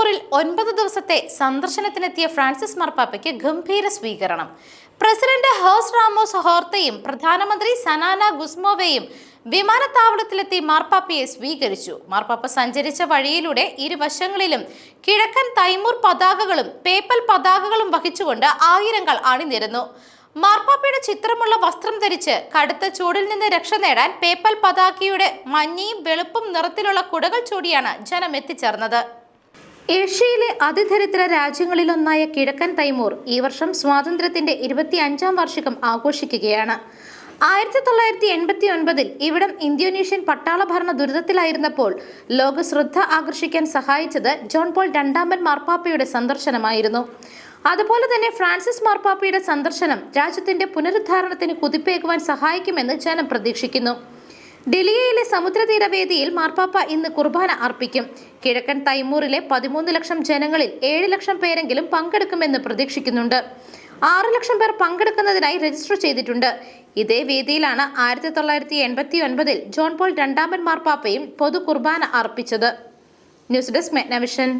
തൈമൂറിൽ ഒൻപത് ദിവസത്തെ സന്ദർശനത്തിനെത്തിയ ഫ്രാൻസിസ് മാർപ്പാപ്പയ്ക്ക് ഗംഭീര സ്വീകരണം. പ്രസിഡന്റ് ഹേഴ്സ് റാമോസ് ഹോർത്തയും പ്രധാനമന്ത്രി സനാന ഗുസ്മോവയും വിമാനത്താവളത്തിലെത്തി മാർപ്പാപ്പയെ സ്വീകരിച്ചു. മാർപ്പാപ്പ സഞ്ചരിച്ച വഴിയിലൂടെ ഇരുവശങ്ങളിലും കിഴക്കൻ തൈമൂർ പതാകകളും പേപ്പൽ പതാകകളും വഹിച്ചുകൊണ്ട് ആയിരങ്ങൾ അണിനിരന്നു. മാർപ്പാപ്പയുടെ ചിത്രമുള്ള വസ്ത്രം ധരിച്ച് കടുത്ത ചൂടിൽ നിന്ന് രക്ഷ നേടാൻ പേപ്പൽ പതാകയുടെ മഞ്ഞയും വെളുപ്പും നിറത്തിലുള്ള കുടകൾ ചൂടിയാണ് ജനം എത്തിച്ചേർന്നത് ഏഷ്യയിലെ അതിദരിദ്ര രാജ്യങ്ങളിലൊന്നായ കിഴക്കൻ തൈമൂർ ഈ വർഷം സ്വാതന്ത്ര്യത്തിന്റെ ഇരുപത്തി അഞ്ചാം വാർഷികം ആഘോഷിക്കുകയാണ്. ആയിരത്തി തൊള്ളായിരത്തി എൺപത്തി ഒൻപതിൽ ഇവിടം ഇന്തോനേഷ്യൻ പട്ടാള ഭരണ ദുരിതത്തിലായിരുന്നപ്പോൾ ലോക ശ്രദ്ധ ആകർഷിക്കാൻ സഹായിച്ചത് ജോൺ പോൾ രണ്ടാമൻ മാർപ്പാപ്പയുടെ സന്ദർശനമായിരുന്നു. അതുപോലെ തന്നെ ഫ്രാൻസിസ് മാർപ്പാപ്പയുടെ സന്ദർശനം രാജ്യത്തിന്റെ പുനരുദ്ധാരണത്തിന് കുതിപ്പേകുവാൻ സഹായിക്കുമെന്ന് ജനം പ്രതീക്ഷിക്കുന്നു. ഡൽഹിയിലെ സമുദ്രതീരവേദിയിൽ മാർപ്പാപ്പ ഇന്ന് കുർബാന അർപ്പിക്കും. കിഴക്കൻ തൈമൂറിലെ പതിമൂന്ന് ലക്ഷം ജനങ്ങളിൽ ഏഴ് ലക്ഷം പേരെങ്കിലും പങ്കെടുക്കുമെന്ന് പ്രതീക്ഷിക്കുന്നുണ്ട്. ആറ് ലക്ഷം പേർ പങ്കെടുക്കുന്നതിനായി രജിസ്റ്റർ ചെയ്തിട്ടുണ്ട്. ഇതേ വേദിയിലാണ് ആയിരത്തി തൊള്ളായിരത്തി എൺപത്തി ഒൻപതിൽ ജോൺ പോൾ രണ്ടാമൻ മാർപ്പാപ്പയും പൊതു കുർബാന അർപ്പിച്ചത്. News desk Magnavision.